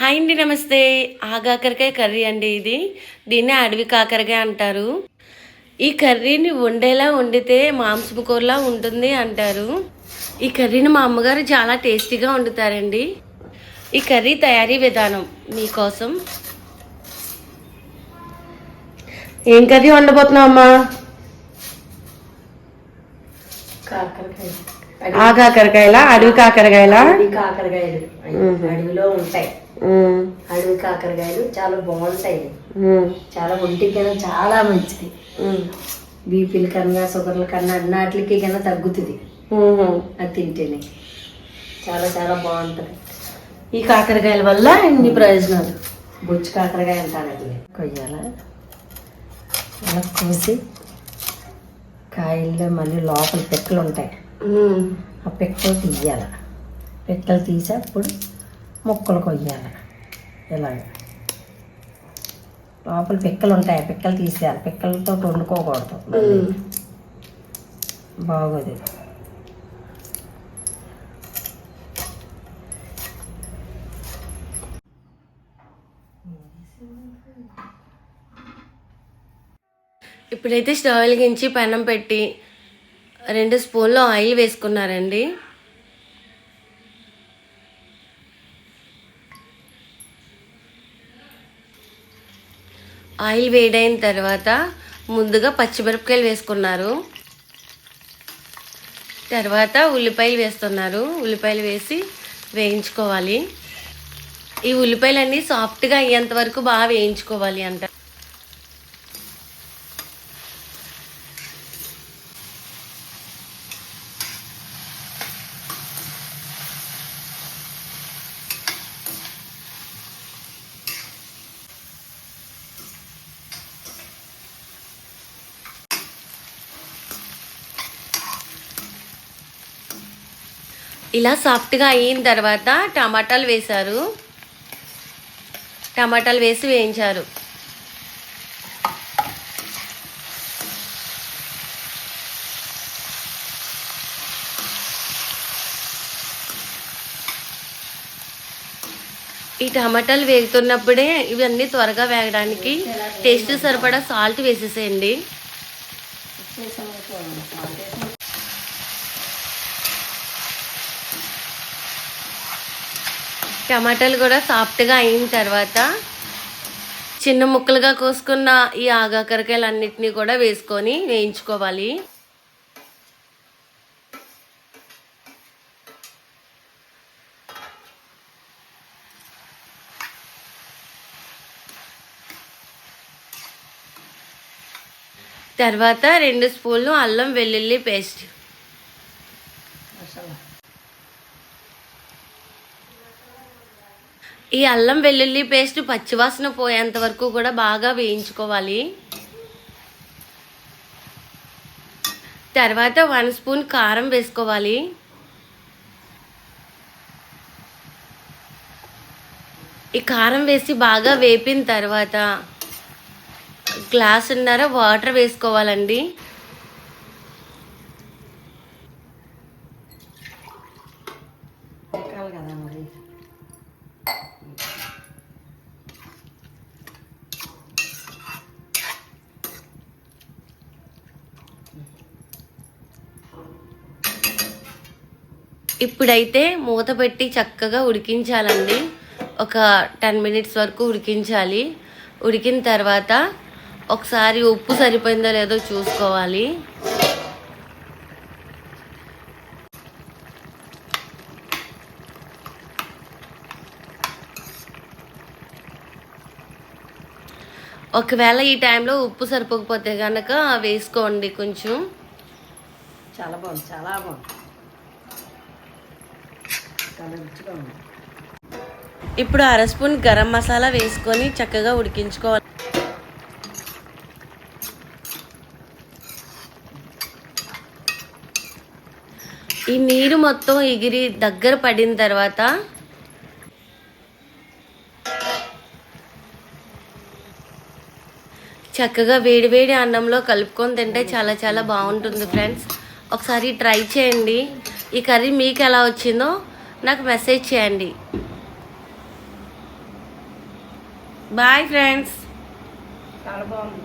Hi అండి నమస్తే. ఆగాకరకాయ curry అండి ఇది. దీన్నే అడవి కాకరకాయ అంటారు. ఈ కర్రీని వండేలా వండితే మాంసం కూరలా ఉంటుంది అంటారు. ఈ కర్రీని మా అమ్మగారు చాలా టేస్టీగా వండుతారండి. ఈ కర్రీ తయారీ విధానం మీకోసం. ఏం కర్రీ వండబోతున్నావు అమ్మా కాకరకాయ. ఆ కాకరకాయలా అడవి కాకరకాయలా అడవి కాకరకాయలు అడవిలో ఉంటాయి. అడవి కాకరకాయలు చాలా బాగుంటాయి. చాలా ఒంటికి చాలా మంచిది. బీపీల కన్నా షుగర్ల కన్నా అన్నిటికి కన్నా తగ్గుతుంది. అది తింటేనే. చాలా చాలా బాగుంటుంది. ఈ కాకరకాయల వల్ల ఇన్ని ప్రయోజనాలు? బొచ్చు కాకరకాయ అంటారు అది. కొయ్యాల? అలా కోసి కాయల్లో మళ్ళీ లోపల పిక్కలు ఉంటాయి. ఆ పిక్కలు తీయాల. పిక్కలు తీసి అప్పుడు ముక్కలు కొయ్యాలి. ఇలాగ. లోపల పిక్కలు ఉంటాయి ఆ పిక్కలు తీసేయాలి. పిక్కలతో వండుకోకూడదు. ఉమ్. బాగోదు. ఇప్పుడైతే స్టవ్ వెలిగించి పెనం పెట్టి రెండు స్పూన్లు ఆయిల్ వేసుకున్నారండి. ఆయిల్ వేడైన తర్వాత ముందుగా పచ్చిమిరపకాయలు వేసుకున్నారు. తర్వాత ఉల్లిపాయలు వేస్తున్నారు. ఉల్లిపాయలు వేసి వేయించుకోవాలి. ఈ ఉల్లిపాయలన్నీ సాఫ్ట్గా అయ్యేంత వరకు బాగా వేయించుకోవాలి అంట. ఇలా సాఫ్ట్గా అయిన తర్వాత టమాటాలు వేశారు. టమాటాలు వేసి వేయించారు. ఈ టమాటాలు వేగుతున్నప్పుడే ఇవన్నీ త్వరగా వేగడానికి టేస్ట్ సరిపడా సాల్ట్ వేసేసేయండి. టమాటాలు కూడా సాఫ్ట్గా అయిన తర్వాత చిన్న ముక్కలుగా కోసుకున్న ఈ ఆగాకరకాయలు అన్నిటినీ కూడా వేసుకొని వేయించుకోవాలి. తర్వాత రెండు స్పూన్లు అల్లం వెల్లుల్లి పేస్ట్. ఈ అల్లం వెల్లుల్లి పేస్ట్ పచ్చివాసన పోయేంత వరకు కూడా బాగా వేయించుకోవాలి. తర్వాత వన్ స్పూన్ కారం వేసుకోవాలి. ఈ కారం వేసి బాగా వేపిన తర్వాత గ్లాసున్నర వాటర్ వేసుకోవాలండి. ఇప్పుడైతే మూత పెట్టి చక్కగా ఉడికించాలండి. ఒక టెన్ మినిట్స్ వరకు ఉడికించాలి. ఉడికిన తర్వాత ఒకసారి ఉప్పు సరిపోయిందో లేదో చూసుకోవాలి. ఒకవేళ ఈ టైంలో ఉప్పు సరిపోకపోతే కనుక వేసుకోండి కొంచెం. చాలా బాగుంది చాలా బాగుంది. చాలా రుచిగా ఉంది ఇప్పుడు అర స్పూన్ గరం మసాలా వేసుకొని చక్కగా ఉడికించుకోవాలి. ఈ నీరు మొత్తం ఎగిరి దగ్గర పడిన తర్వాత చక్కగా వేడివేడి అన్నంలో కలుపుకొని తింటే చాలా చాలా బాగుంటుంది ఫ్రెండ్స్. ఒకసారి ట్రై చేయండి. ఈ కర్రీ మీకు ఎలా వచ్చిందో నాకు మెసేజ్ చేయండి. బాయ్ ఫ్రెండ్స్ చాలా బాగుంది.